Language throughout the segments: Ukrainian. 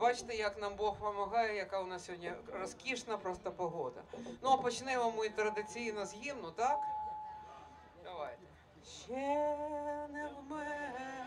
бачите, як нам Бог допомагає, яка у нас сьогодні розкішна просто погода. Ну, а почнемо ми традиційно з гімну, так? Давайте. Ще не вмерла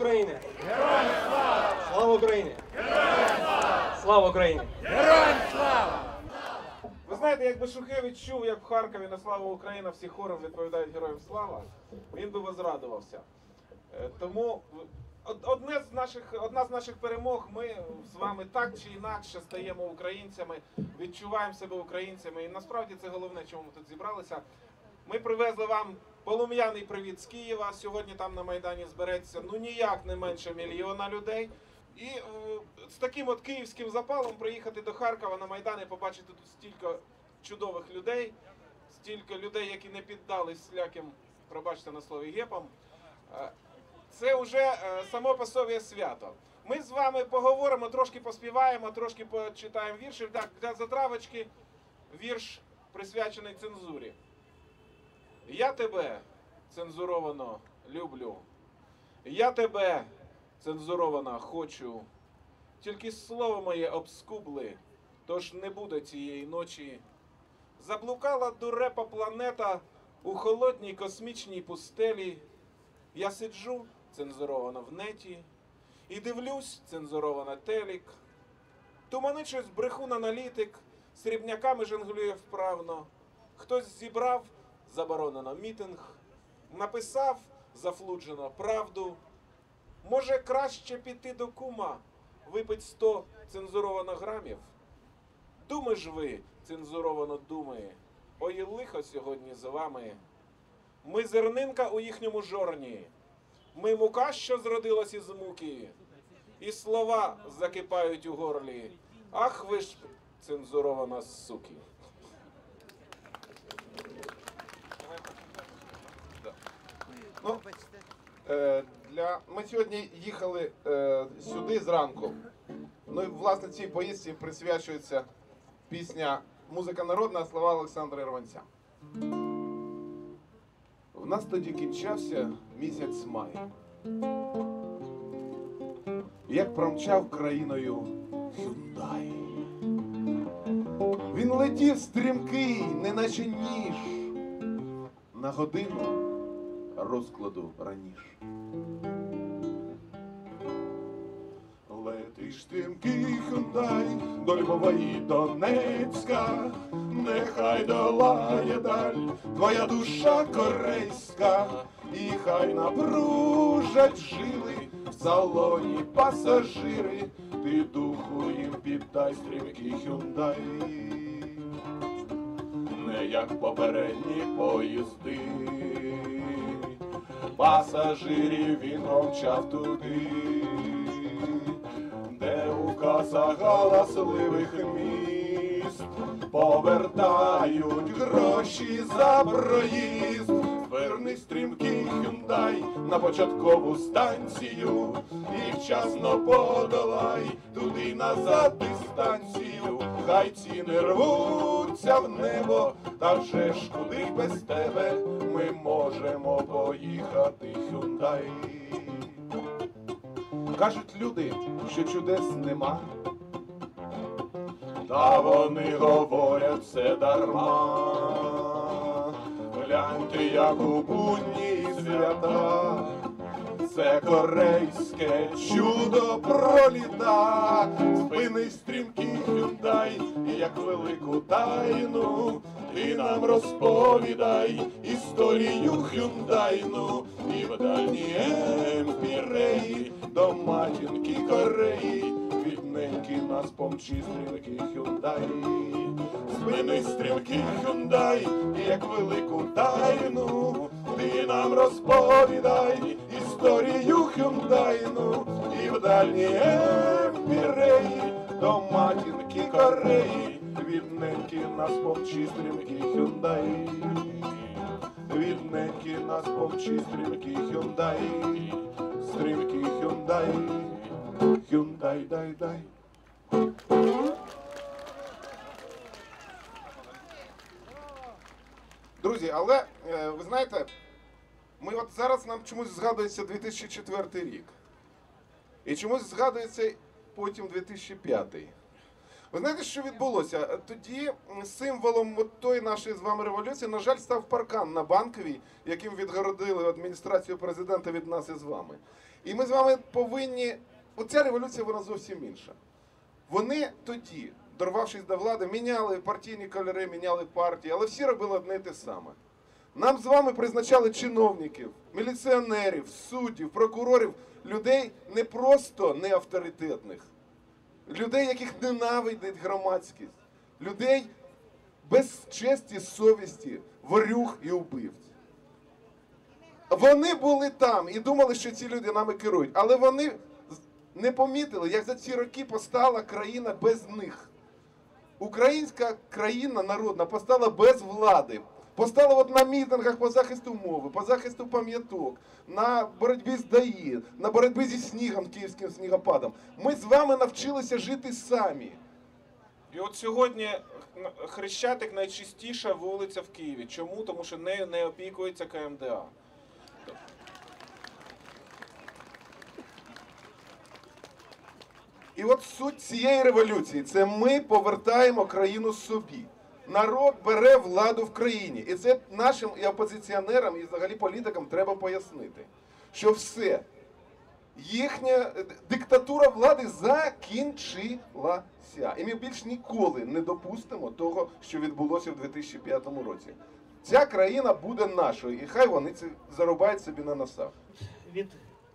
Слава Україні! Героям слава! Слава Україні! Героям слава! Слава Україні! Ви знаєте, якби Шухевич чув, як в Харкові на славу Україна всі хором відповідають героям слава, він би возрадувався. Е, Тому одне з наших, одна з наших перемог, ми з вами так чи інакше стаємо українцями, відчуваємо себе українцями. І насправді це головне, чому ми тут зібралися. Ми привезли вам полум'яний привіт з Києва. Сьогодні там на Майдані збереться ну ніяк не менше мільйона людей. І е, з таким от київським запалом приїхати до Харкова на Майдан і побачити тут стільки чудових людей, стільки людей, які не піддались сляким, пробачте на слові гепам. Е, Це вже е, само по собі свято. Ми з вами поговоримо, трошки поспіваємо, трошки почитаємо вірші. Так, для затравочки вірш присвячений цензурі. Я тебе цензуровано люблю. Я тебе цензуровано хочу. Тільки слово моє обскубли, тож не буде цієї ночі. Заблукала дурепа планета у холодній космічній пустелі. Я сиджу цензуровано в неті і дивлюсь цензуровано телік. Туманить щось брехун аналітик, срібняками жонглює вправно. Хтось зібрав заборонено мітинг, написав зафлуджено правду. Може краще піти до кума, випить 100 цензуровано грамів? Думи ж ви, цензуровано думи, ой лихо сьогодні з вами. Ми зернинка у їхньому жорні, ми мука, що зродилась із муки, і слова закипають у горлі. Ах ви ж цензурована суки. Ну, е, для... Ми сьогодні їхали е, сюди зранку. Ну і власне цій поїздці присвячується пісня Музика народна, слова Олександра Ірванця. В нас тоді кінчався місяць май. Як промчав країною Хюндай. Він летів стрімкий, неначе ніж, на годину розкладу раніше. Летиш стрімкий хундай до Львова і Донецька, нехай долає даль твоя душа корейська, і хай напружать жили в салоні пасажири, ти духу їм піддай стрімкий хюндай не як попередні поїзди. Пасажирів він мовчав туди, де у касах галасливих міст повертають гроші за проїзд. Верни стрімкий Hyundai на початкову станцію і вчасно подолай туди назад дистанцію. Хай ціни рвуться в небо, та вже ж куди без тебе ми можемо поїхати, Hyundai. Кажуть люди, що чудес нема. Та вони говорять все дарма. Як у будні свята, це корейське чудо проліта, спини стрімкий Hyundai, як велику тайну, ти нам розповідай історію Hyundai, і в дальні емпіреї до матінки Кореї. Бідненький нас помчи стрілки Hyundai. Стрілки Hyundai, і як велику тайну, ти нам розповідай історію Hyundai, і в дальні емпіреї до матінки Кореї. Бідненький нас помчи стрілки Hyundai. Бідненький нас помчи стрілки Hyundai. Стрілки Hyundai. Hyundai, дай, дай. Друзі, але е, ви знаєте, ми от зараз нам чомусь згадується 2004 рік. І чомусь згадується потім 2005. Ви знаєте, що відбулося? Тоді символом тої нашої з вами революції, на жаль, став паркан на банковій, яким відгородили адміністрацію президента від нас і з вами. І ми з вами повинні. Оця революція вона зовсім інша. Вони тоді, дорвавшись до влади, міняли партійні кольори, міняли партії, але всі робили одне те саме. Нам з вами призначали чиновників, міліціонерів, суддів, прокурорів, людей не просто неавторитетних, людей, яких ненавидить громадськість, людей без честі, совісті, ворюг і убивць. Вони були там і думали, що ці люди нами керують, але вони не помітили, як за ці роки постала країна без них. Українська країна народна постала без влади. Постала от на мітингах по захисту мови, по захисту пам'яток, на боротьбі з ДАІ, на боротьбі зі снігом, київським снігопадом. Ми з вами навчилися жити самі. І от сьогодні Хрещатик найчистіша вулиця в Києві. Чому? Тому що нею не опікується КМДА. І от суть цієї революції це ми повертаємо країну собі. Народ бере владу в країні. І це нашим і опозиціонерам, і взагалі політикам треба пояснити, що все, їхня диктатура влади закінчилася. І ми більш ніколи не допустимо того, що відбулося в 2005 році. Ця країна буде нашою, і хай вони це зарубають собі на носах. від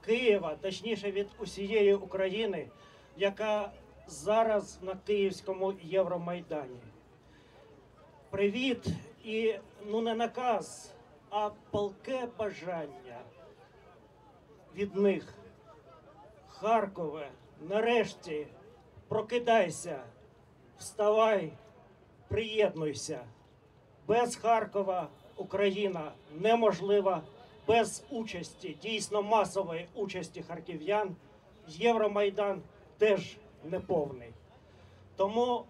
Києва, точніше від усієї України, яка зараз на Київському Євромайдані. Привіт і ну не наказ, а палке бажання від них. Харкове, нарешті прокидайся, вставай, приєднуйся. Без Харкова Україна неможлива без участі, дійсно масової участі харків'ян. Євромайдан теж неповний. Тому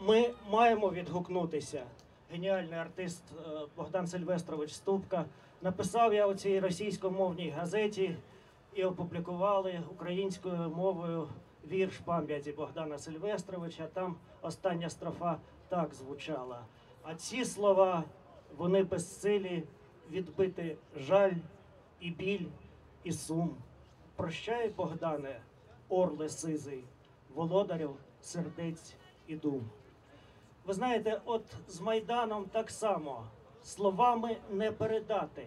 ми маємо відгукнутися. Геніальний артист е, Богдан Сильвестрович Ступка написав я у цій російськомовній газеті і опублікували українською мовою вірш пам'яті Богдана Сильвестровича. Там остання строфа так звучала. А ці слова вони безсилі відбити жаль і біль, і сум. Прощай, Богдане, орле сизий, володарів сердець і дум. Ви знаєте, от з Майданом так само словами не передати.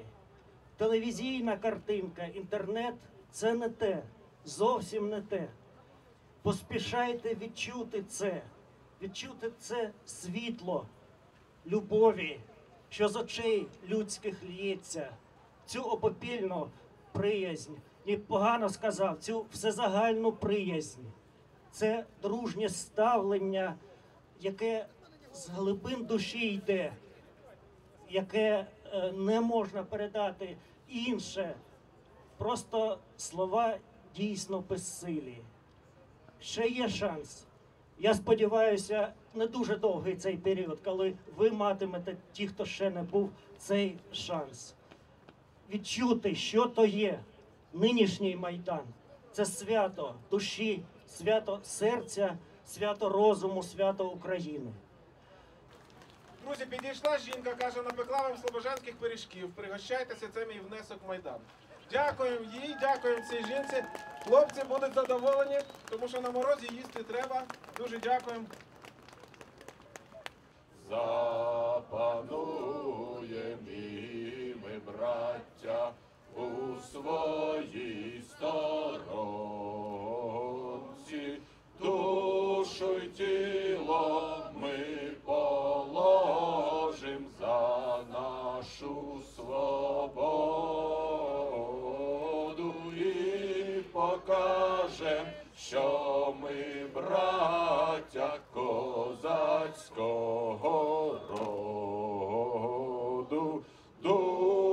Телевізійна картинка, інтернет це не те, зовсім не те. Поспішайте відчути це, відчути це світло любові, що з очей людських лється, цю опопільну приязнь, ні погано сказав, цю всезагальну приязнь. Це дружнє ставлення, яке з глибин душі йде, яке е, не можна передати інше. Просто слова дійсно безсилі. Ще є шанс. Я сподіваюся, не дуже довгий цей період, коли ви матимете, ті, хто ще не був, цей шанс. Відчути, що то є нинішній майдан. Це свято душі, свято серця, свято розуму, свято України. Друзі, підійшла жінка, каже, напекла вам слобожанських пиріжків. Пригощайтеся, це мій внесок в Майдан. Дякуємо їй, дякуємо цій жінці. Хлопці будуть задоволені, тому що на морозі їсти треба. Дуже дякуємо. Запануєм і ми, браття, у своїй сторонці, душу й тіло ми положим за нашу свободу і покажем, що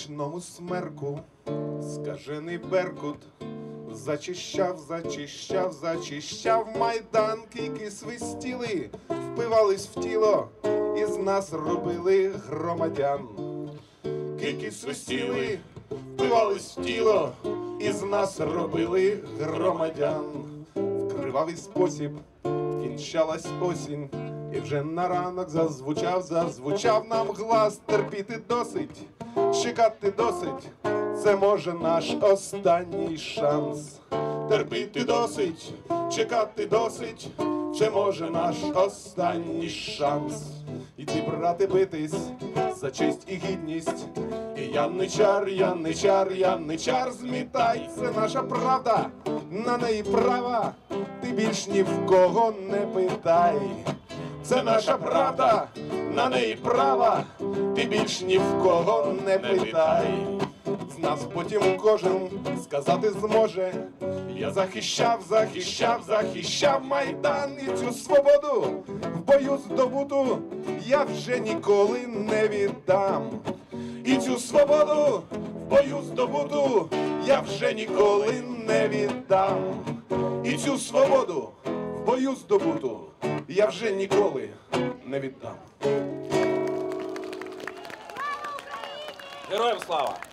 нічному смерку скажений Беркут зачищав, зачищав, зачищав майдан, кийки свистіли, впивались в тіло, із нас робили громадян. Кийки свистіли, впивались в тіло, із нас робили громадян. В кривавий спосіб кінчалась осінь, і вже на ранок зазвучав, зазвучав нам глас терпіти досить, чекати досить. Це може наш останній шанс. Терпіти досить, чекати досить, це може наш останній шанс. Іти брати битись за честь і гідність. І яничар, яничар, яничар, змітай, це наша правда, на неї права, ти більш ні в кого не питай. Це наша правда, на неї права, ти більш ні в кого не питай. З нас потім кожен сказати зможе. Я захищав, захищав, захищав майдан і цю свободу в бою здобуту я вже ніколи не віддам. І цю свободу в бою здобуту я вже ніколи не віддам. І цю свободу в бою здобуту я вже ніколи не віддам. Героям слава!